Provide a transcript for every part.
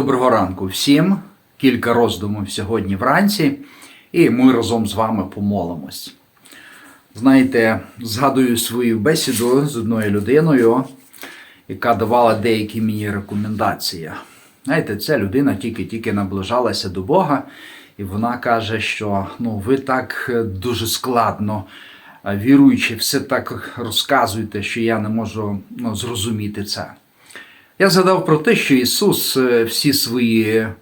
Доброго ранку всім. Кілька роздумів сьогодні вранці, і ми разом з вами помолимось. Знаєте, згадую свою бесіду з одною людиною, яка давала деякі мені рекомендації. Знаєте, ця людина тільки-тільки наближалася до Бога, і вона каже, що ну, ви так е, дуже складно е, віруючи, все так розказуєте, що я не можу ну, зрозуміти це. Я згадав про те, що Ісус е, всі свої е,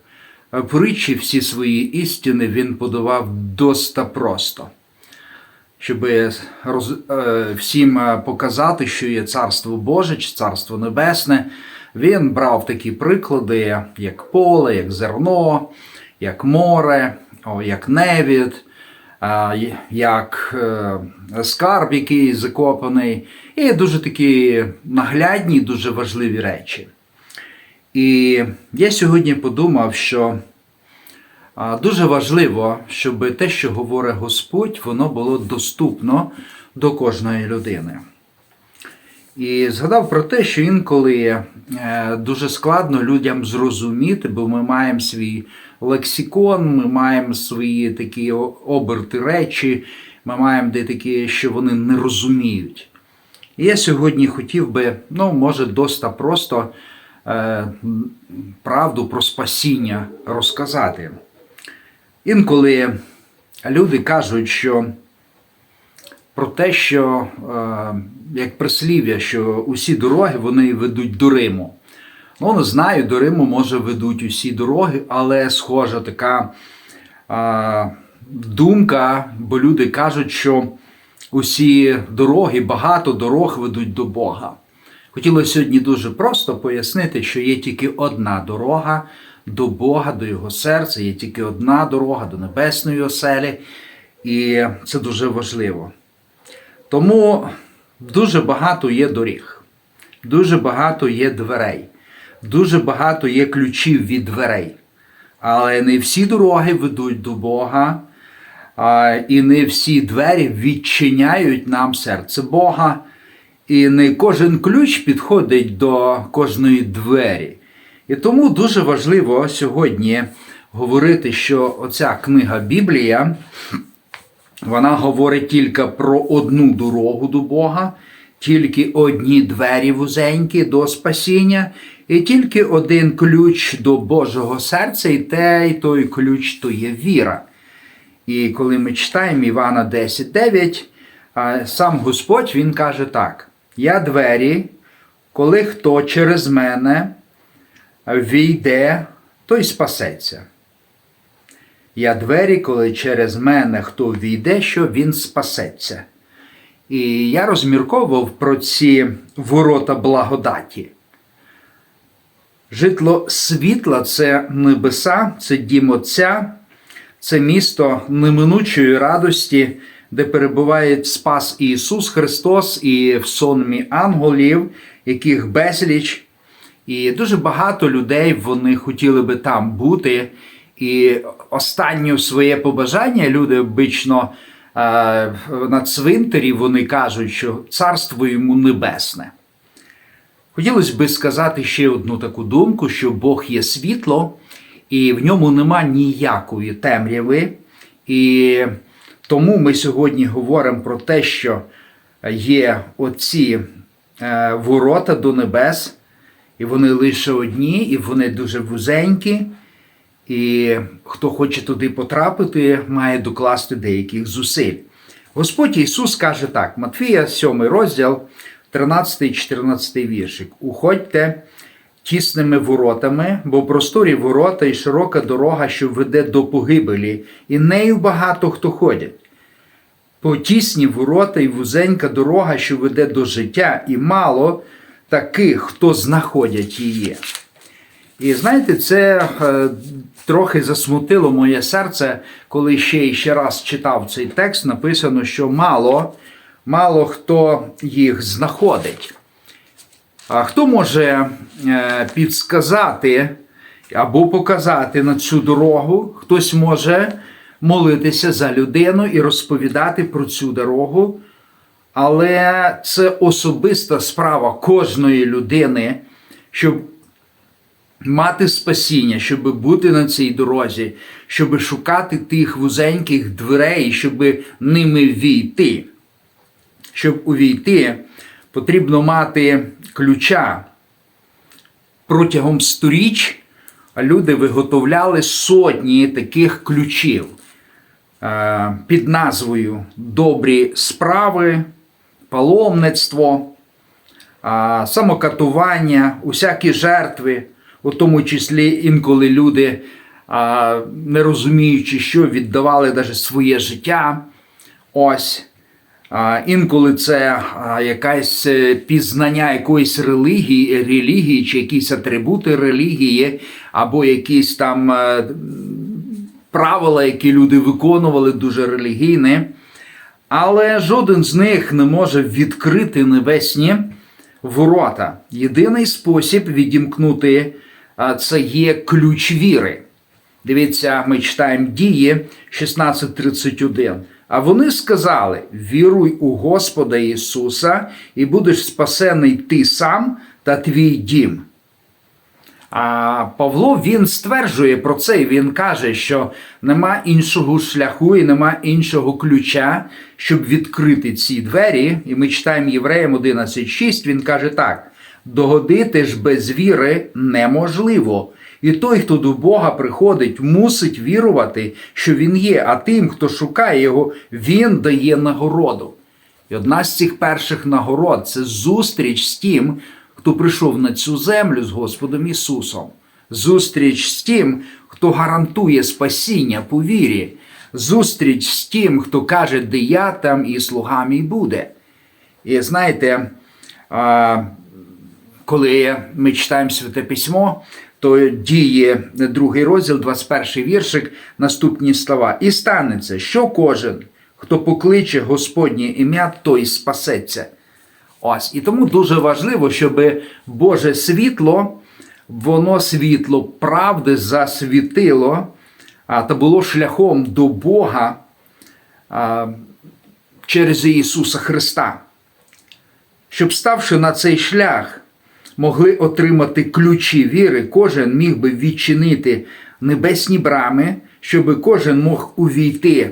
притчі, всі свої істини Він подавав доста просто, щоб е, всім показати, що є Царство Боже чи Царство Небесне. Він брав такі приклади, як поле, як зерно, як море, як невід, як е, скарб, який закопаний, і дуже такі наглядні, дуже важливі речі. І я сьогодні подумав, що дуже важливо, щоб те, що говорить Господь, воно було доступно до кожної людини. І згадав про те, що інколи е, дуже складно людям зрозуміти, бо ми маємо свій лексикон, ми маємо свої такі оберти речі, ми маємо де такі, що вони не розуміють. І я сьогодні хотів би, ну, може, доста просто е, правду про спасіння розказати. Інколи люди кажуть, що про те, що е, як прислів'я, що усі дороги вони ведуть до Риму. Ну, не знаю, до Риму може ведуть усі дороги, але схожа така е, думка, бо люди кажуть, що усі дороги, багато дорог ведуть до Бога. Хотілося сьогодні дуже просто пояснити, що є тільки одна дорога до Бога, до Його серця, є тільки одна дорога до небесної оселі, і це дуже важливо. Тому дуже багато є доріг, дуже багато є дверей, дуже багато є ключів від дверей. Але не всі дороги ведуть до Бога, і не всі двері відчиняють нам серце Бога. І не кожен ключ підходить до кожної двері. І тому дуже важливо сьогодні говорити, що оця книга Біблія, вона говорить тільки про одну дорогу до Бога, тільки одні двері вузенькі до спасіння, і тільки один ключ до Божого серця, і те, і той ключ то є віра. І коли ми читаємо Івана 10.9, сам Господь Він каже так: Я двері, коли хто через мене війде, той спасеться. Я двері, коли через мене хто війде, що він спасеться. І я розмірковував про ці ворота благодаті. Житло світла це небеса, це дім Отця, це місто неминучої радості, де перебуває Спас Ісус Христос і в сонмі ангелів, яких безліч. І дуже багато людей вони хотіли би там бути. І останнє своє побажання люди обично на цвинтарі вони кажуть, що царство йому небесне. Хотілося би сказати ще одну таку думку, що Бог є світло, і в ньому нема ніякої темряви. І тому ми сьогодні говоримо про те, що є оці е, ворота до небес, і вони лише одні, і вони дуже вузенькі. І хто хоче туди потрапити, має докласти деяких зусиль. Господь Ісус каже так: Матфія, 7 розділ, 13-14 віршик. Уходьте тісними воротами, бо просторі ворота і широка дорога, що веде до погибелі, і нею багато хто ходять. По тісні ворота і вузенька дорога, що веде до життя, і мало таких, хто знаходять її. І знаєте, це е, трохи засмутило моє серце, коли ще і ще раз читав цей текст. Написано, що мало, мало хто їх знаходить. А хто може е, підсказати або показати на цю дорогу? Хтось може молитися за людину і розповідати про цю дорогу. Але це особиста справа кожної людини, щоб мати спасіння, щоб бути на цій дорозі, щоб шукати тих вузеньких дверей, щоб ними війти. Щоб увійти, потрібно мати ключа. Протягом сторіч люди виготовляли сотні таких ключів е, під назвою Добрі справи, паломництво, самокатування, усякі жертви, у тому числі інколи люди, не розуміючи, що віддавали навіть своє життя. Ось. Інколи це якесь е, пізнання якоїсь релігії, релігії чи якісь атрибути релігії, або якісь там е, правила, які люди виконували, дуже релігійні. Але жоден з них не може відкрити небесні ворота. Єдиний спосіб відімкнути це є ключ віри. Дивіться, ми читаємо дії 16.31. А вони сказали: віруй у Господа Ісуса, і будеш спасений ти сам та твій дім. А Павло він стверджує про це, і він каже, що нема іншого шляху і нема іншого ключа, щоб відкрити ці двері. І ми читаємо Євреям 11.6, він каже так: догодити ж без віри неможливо. І той, хто до Бога приходить, мусить вірувати, що Він є, а тим, хто шукає його, він дає нагороду. І одна з цих перших нагород це зустріч з тим, хто прийшов на цю землю з Господом Ісусом. Зустріч з тим, хто гарантує спасіння по вірі. Зустріч з тим, хто каже, де я там і слуга мій буде. І знаєте, коли ми читаємо Святе Письмо, то діє другий розділ, 21 віршик, наступні слова. І станеться, що кожен, хто покличе Господнє ім'я, той спасеться. Ось. І тому дуже важливо, щоб Боже світло, воно світло правди засвітило та було шляхом до Бога через Ісуса Христа. Щоб ставши на цей шлях, могли отримати ключі віри, кожен міг би відчинити небесні брами, щоб кожен мог увійти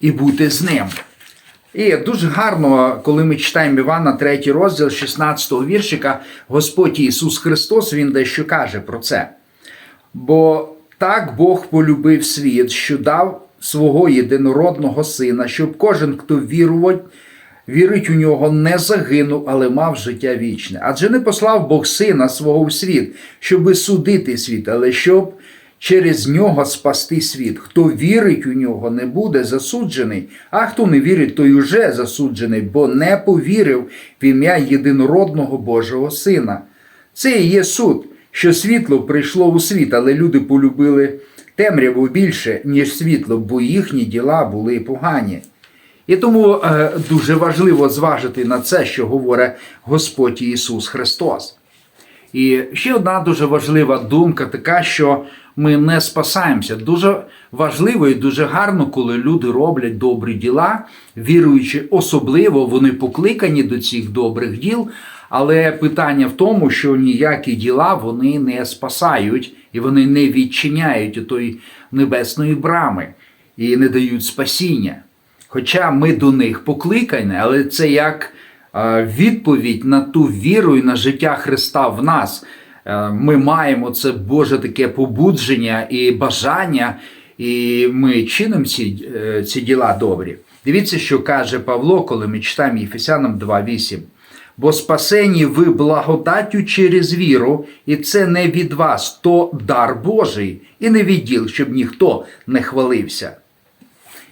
і бути з ним. І дуже гарно, коли ми читаємо Івана 3 розділ 16 віршика, Господь Ісус Христос Він дещо каже про це. Бо так Бог полюбив світ, що дав свого єдинородного сина, щоб кожен, хто вірував, вірить у нього, не загинув, але мав життя вічне. Адже не послав Бог сина свого в світ, щоби судити світ, але щоб через нього спасти світ. Хто вірить у нього, не буде засуджений, а хто не вірить, той уже засуджений, бо не повірив в ім'я єдинородного Божого Сина. Це і є суд, що світло прийшло у світ, але люди полюбили темряву більше, ніж світло, бо їхні діла були погані. І тому е, дуже важливо зважити на це, що говорить Господь Ісус Христос. І ще одна дуже важлива думка така, що ми не спасаємося. Дуже важливо і дуже гарно, коли люди роблять добрі діла, віруючи, особливо вони покликані до цих добрих діл. Але питання в тому, що ніякі діла вони не спасають і вони не відчиняють тої небесної брами і не дають спасіння. Хоча ми до них покликані, але це як е, відповідь на ту віру і на життя Христа в нас. Е, Ми маємо це Боже таке побудження і бажання, і ми чинимо ці, е, ці діла добрі. Дивіться, що каже Павло, коли ми читаємо Єфесянам 2.8. Бо спасені ви благодаттю через віру, і це не від вас, то дар Божий, і не відділ, щоб ніхто не хвалився.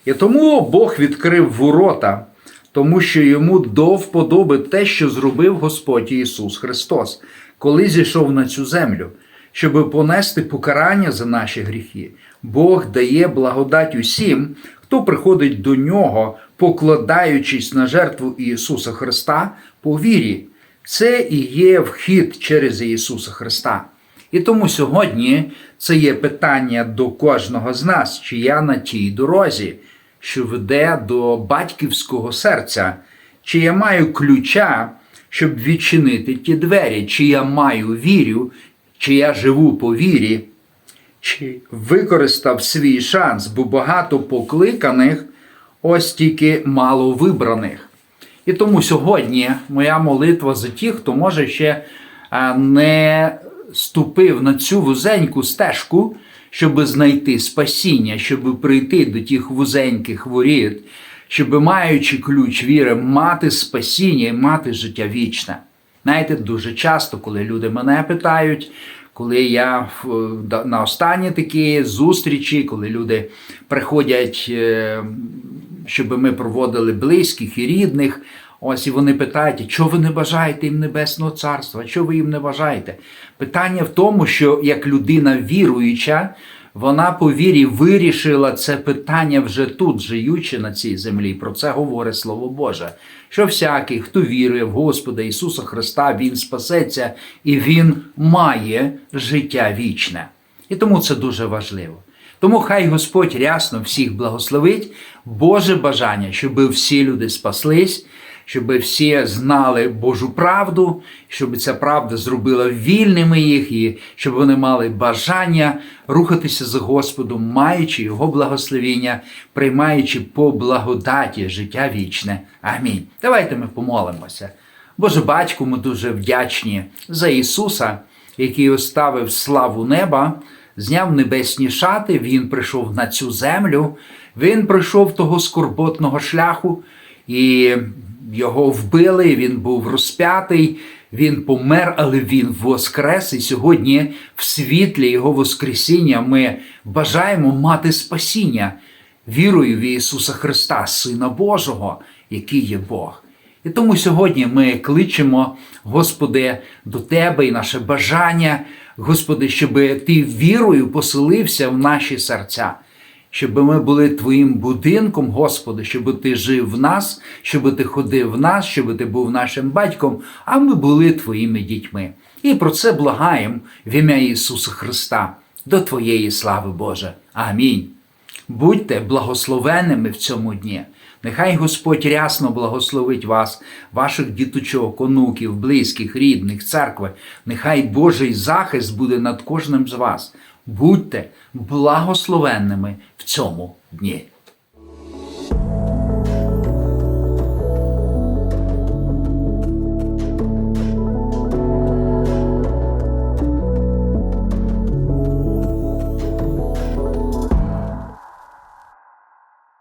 І тому Бог відкрив ворота, тому що йому до вподоби те, що зробив Господь Ісус Христос, коли зійшов на цю землю, щоб понести покарання за наші гріхи. Бог дає благодать усім, хто приходить до нього, покладаючись на жертву Ісуса Христа по вірі. Це і є вхід через Ісуса Христа. І тому сьогодні це є питання до кожного з нас, чи я на тій дорозі, що веде до батьківського серця, чи я маю ключа, щоб відчинити ті двері, чи я маю вірю, чи я живу по вірі, чи використав свій шанс, бо багато покликаних, ось тільки мало вибраних. І тому сьогодні моя молитва за тих, хто може ще не ступив на цю вузеньку стежку, щоб знайти спасіння, щоб прийти до тих вузеньких воріт, щоб, маючи ключ віри, мати спасіння і мати життя вічне. Знаєте, дуже часто, коли люди мене питають, коли я на останні такі зустрічі, коли люди приходять, е, щоб ми проводили близьких і рідних, ось і вони питають, чого ви не бажаєте їм Небесного Царства? Чого ви їм не бажаєте? Питання в тому, що як людина віруюча, вона по вірі вирішила це питання вже тут, живучи на цій землі. Про це говорить Слово Боже. Що всякий, хто вірує в Господа Ісуса Христа, Він спасеться і Він має життя вічне. І тому це дуже важливо. Тому хай Господь рясно всіх благословить, Боже бажання, щоб всі люди спаслись, щоб всі знали Божу правду, щоб ця правда зробила вільними їх, і щоб вони мали бажання рухатися за Господом, маючи Його благословіння, приймаючи по благодаті життя вічне. Амінь. Давайте ми помолимося. Боже батьку, ми дуже вдячні за Ісуса, який оставив славу неба, зняв небесні шати, Він прийшов на цю землю, Він прийшов того скорботного шляху, і його вбили, він був розп'ятий, він помер, але він воскрес. І сьогодні, в світлі Його Воскресіння, ми бажаємо мати спасіння вірою в Ісуса Христа, Сина Божого, який є Бог. І тому сьогодні ми кличемо, Господи, до Тебе і наше бажання, Господи, щоб Ти вірою поселився в наші серця, щоб ми були Твоїм будинком, Господи, щоб Ти жив в нас, щоб Ти ходив в нас, щоб Ти був нашим батьком, а ми були Твоїми дітьми. І про це благаємо в ім'я Ісуса Христа, до Твоєї слави Боже. Амінь. Будьте благословенними в цьому дні. Нехай Господь рясно благословить вас, ваших діточок, онуків, близьких, рідних, церкви. Нехай Божий захист буде над кожним з вас. Будьте благословенними в цьому дні.